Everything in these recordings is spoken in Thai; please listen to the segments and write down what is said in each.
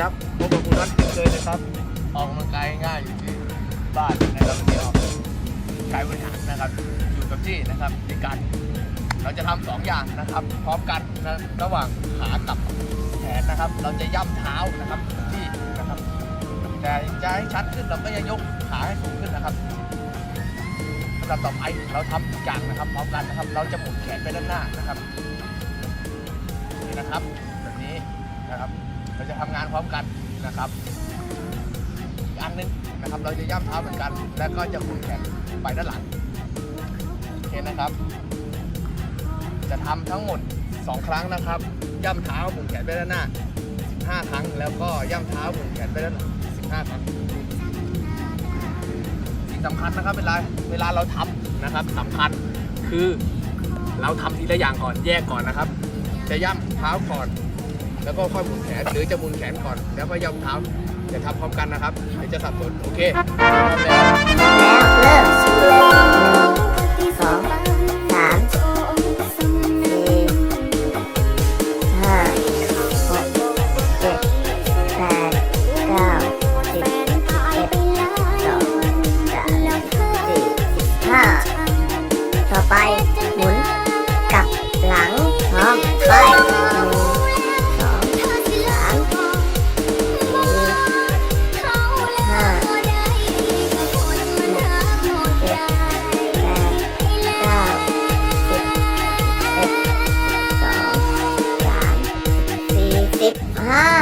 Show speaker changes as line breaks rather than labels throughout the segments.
ครับพบกับคุณนัทเลยนะครับ ออกกำลังกายง่ายอยู่ที่บ้านนะครับที่ออกใช้บริหารนะครับ อยู่กับที่นะครับในการเราจะทำสองอย่างนะครับ พร้อมกันนะระหว่างขากับแขนนะครับ เราจะย่ำเท้านะครับที่นะครับแต่จะให้ชัดขึ้นเราก็จะยกขาให้สูงขึ้นนะครับลำดับต่อไปเราทำอีกอย่างนะครับ พร้อมกันนะครับ เราจะหมุนแขนไปด้านหน้านะครับนี่นะครับ ทำงานพร้อมกันนะครับอันนึงนะครับเราจะย่ำเท้าเหมือนกัน แล้วก็จะหมุนแขนไปด้านหลังโอเคนะครับ จะทำทั้งหมด 2 ครั้งนะครับ ย่ำเท้าหมุนแขนไปด้านหน้า 15 ครั้ง แล้วก็ย่ำเท้าหมุนแขนไปด้านหลัง 15 ครั้งสิ่งสำคัญนะครับเวลาเวลาเราทำนะครับสำคัญคือเราทำทีละอย่างก่อนแยกก่อนนะครับ จะย่ำเท้าก่อน แล้วก็ค่อยหมุนแขนหรือจะหมุนแขนก่อน แล้วก็ย่ำเท้าจะทำพร้อมกันนะครับเดี๋ยวจะสับสนโอเคพร้อมแล้
ว สิบห้า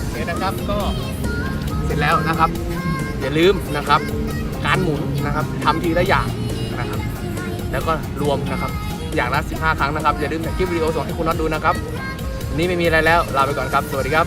โอ
เคนะครับก็เสร็จแล้วนะครับ อย่าลืมนะครับ การหมุนนะครับทำทีละอย่างนะครับ แล้วก็รวมนะครับ อย่างละ 15 ครั้งนะครับ อย่าลืมถ่ายคลิปวิดีโอส่งให้คุณน็อตดูนะครับวันนี้ไม่มีอะไรแล้วลาไปก่อนครับ สวัสดีครับ